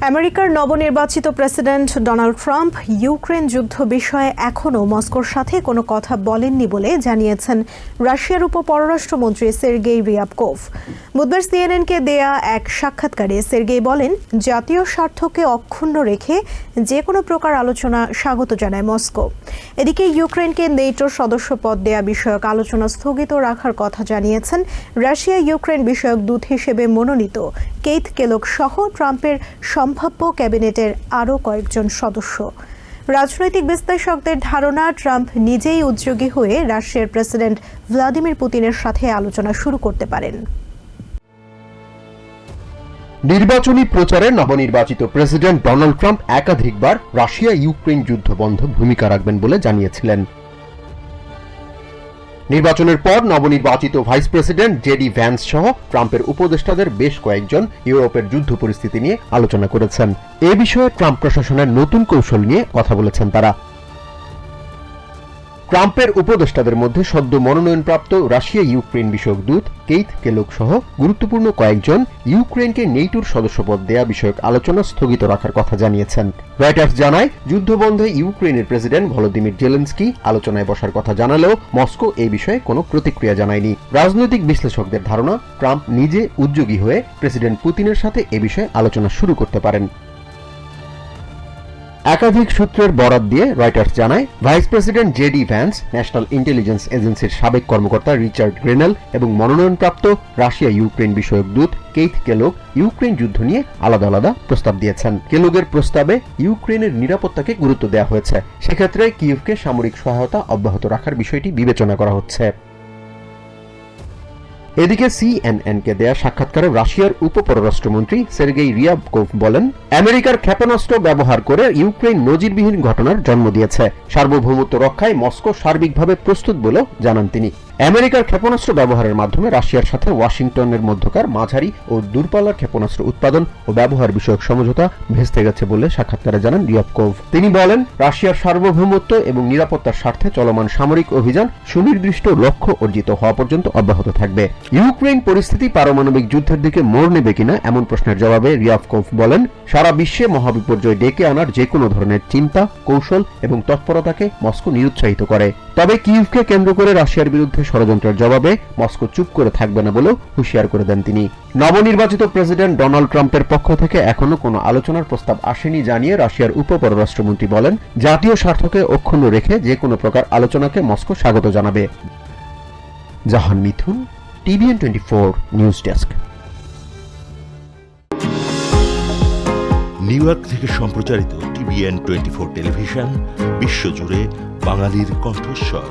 আমেরিকার নবনির্বাচিত president Donald Trump Ukraine যুদ্ধ বিষয়ে এখনও মস্কোর সাথে কোনো কথা বলেননি বলে জানিয়েছেন রাশিয়ার উপ পররাষ্ট্রমন্ত্রী সের্গেই রিয়াবকোভ বুধবার সিএনএনকে দেয়া এক সাক্ষাৎকারে সের্গেই বলেন, জাতীয় স্বার্থকে অক্ষুণ্ণ রেখে যে কোনো প্রকার আলোচনা স্বাগত জানায় মস্কো। এদিকে ইউক্রেনকে নেটোর সদস্য পদ দেয়া বিষয়ক আলোচনা স্থগিত রাখার কথা জানিয়েছেন রাশিয়া ইউক্রেন বিষয়ক দূত হিসেবে মনোনীত কেইথ কেলক সহ ট্রাম্পের সম্ভাব্য ক্যাবিনেটের আরও কয়েকজন সদস্য। রাজনৈতিক বিশ্লেষকদের ধারণা, ট্রাম্প নিজেই উদ্যোগী হয়ে রাশিয়ার প্রেসিডেন্ট ভ্লাদিমির পুতিনের সাথে আলোচনা শুরু করতে পারেন। নির্বাচনী প্রচারে নবনির্বাচিত প্রেসিডেন্ট ডোনাল্ড ট্রাম্প একাধিকবার রাশিয়া ইউক্রেন যুদ্ধ বন্ধ ভূমিকা রাখবেন বলে জানিয়েছিলেন। নির্বাচনের পর নবনির্বাচিত ভাইস প্রেসিডেন্ট জেডি ভ্যান্স সহ ট্রাম্পের উপদেষ্টাদের বেশ কয়েকজন ইউরোপের যুদ্ধ পরিস্থিতি নিয়ে আলোচনা করেছেন। এ বিষয়ে ট্রাম্প প্রশাসনের নতুন কৌশল নিয়ে কথা বলেছেন তারা। ট্রাম্পের উপদেষ্টাদের মধ্যে সদ্য মনোনয়নপ্রাপ্ত রাশিয়া ইউক্রেন বিষয়ক দূত কেইথ কেলোক সহ গুরুত্বপূর্ণ কয়েকজন ইউক্রেনকে নেইটুর সদস্যপদ দেয়া বিষয়ক আলোচনা স্থগিত রাখার কথা জানিয়েছেন। রয়টার্স জানায়, যুদ্ধবন্ধে ইউক্রেনের প্রেসিডেন্ট ভলোদিমির জেলেন্সকি আলোচনায় বসার কথা জানালেও মস্কো এই বিষয়ে কোনো প্রতিক্রিয়া জানায়নি। রাজনৈতিক বিশ্লেষকদের ধারণা, ট্রাম্প নিজে উদ্যোগী হয়ে প্রেসিডেন্ট পুতিনের সাথে এ বিষয়ে আলোচনা শুরু করতে পারেন। একাধিক সূত্রের বরাত দিয়ে রয়টার্স জানায়, vice president JD Vance, national intelligence এজেন্সির সাবেক কর্মকর্তা রিচার্ড গ্রেনেল এবং মনোনয়নপ্রাপ্ত রাশিয়া ইউক্রেন বিষয়ক দূত কেইথ কেলোগ ইউক্রেন যুদ্ধ নিয়ে আলাদা আলাদা প্রস্তাব দিয়েছেন। কেলোগের প্রস্তাবে ইউক্রেনের নিরাপত্তাকে গুরুত্ব দেওয়া হয়েছে। সেক্ষেত্রে কিয়েভকে সামরিক সহায়তা অব্যাহত রাখার বিষয়টি বিবেচনা করা হচ্ছে। এদিকে সিএনএনকে দেয়া সাক্ষাৎকারে রাশিয়ার উপপররাষ্ট্রমন্ত্রী সের্গেই রিয়াবকোভ বলেন, আমেরিকার ক্ষেপণাস্ত্র ব্যবহার করে ইউক্রেন নজিরবিহীন ঘটনার জন্ম দিয়েছে। সার্বভৌমত্ব রক্ষায় মস্কো সার্বিকভাবে প্রস্তুত বলেও জানান তিনি। আমেরিকার ক্ষেপণাস্ত্র ব্যবহারের মাধ্যমে রাশিয়ার সাথে ওয়াশিংটনের মধ্যকার মাঝারি ও দূরপাল্লার ক্ষেপণাস্ত্র উৎপাদন ও ব্যবহার বিষয়ক সমঝোতা ভেস্তে গেছে বলে সাক্ষাৎকারে জানান রিয়াবকোভ তিনি বলেন, রাশিয়ার সার্বভৌমত্ব এবং নিরাপত্তার স্বার্থে চলমান সামরিক অভিযান সুনির্দিষ্ট লক্ষ্য অর্জিত হওয়া পর্যন্ত অব্যাহত থাকবে। ইউক্রেন পরিস্থিতি পারমাণবিক যুদ্ধের দিকে মোড় নেবে কিনা এমন প্রশ্নের জবাবে রিয়াবকোভ বলেন, সারা বিশ্বে মহাবিপর্যয় ডেকে আনার যে কোনো ধরনের চিন্তা, কৌশল এবং তৎপরতাকে মস্কো নিরুৎসাহিত করে। তবে কিউভকে কেন্দ্র করে রাশিয়ার বিরুদ্ধে ষড়যন্ত্রের জবাবে মস্কো চুপ করে থাকবে না বলেও হুঁশিয়ার করে দেন তিনি। নবনির্বাচিত প্রেসিডেন্ট ডোনাল্ড ট্রাম্পের পক্ষ থেকে এখনও কোনো আলোচনার প্রস্তাব আসেনি জানিয়ে রাশিয়ার উপ পররাষ্ট্রমন্ত্রী বলেন, জাতীয় স্বার্থকে অক্ষুণ্ণ রেখে যে কোনো প্রকার আলোচনাকে মস্কো স্বাগত জানাবে। Jahan Mithun, TVN twenty four, news desk. New York থেকে সম্প্রচারিত টিভিএন টোয়েন্টি ফোর টেলিভিশন, বিশ্বজুড়ে বাঙালির কণ্ঠস্বর।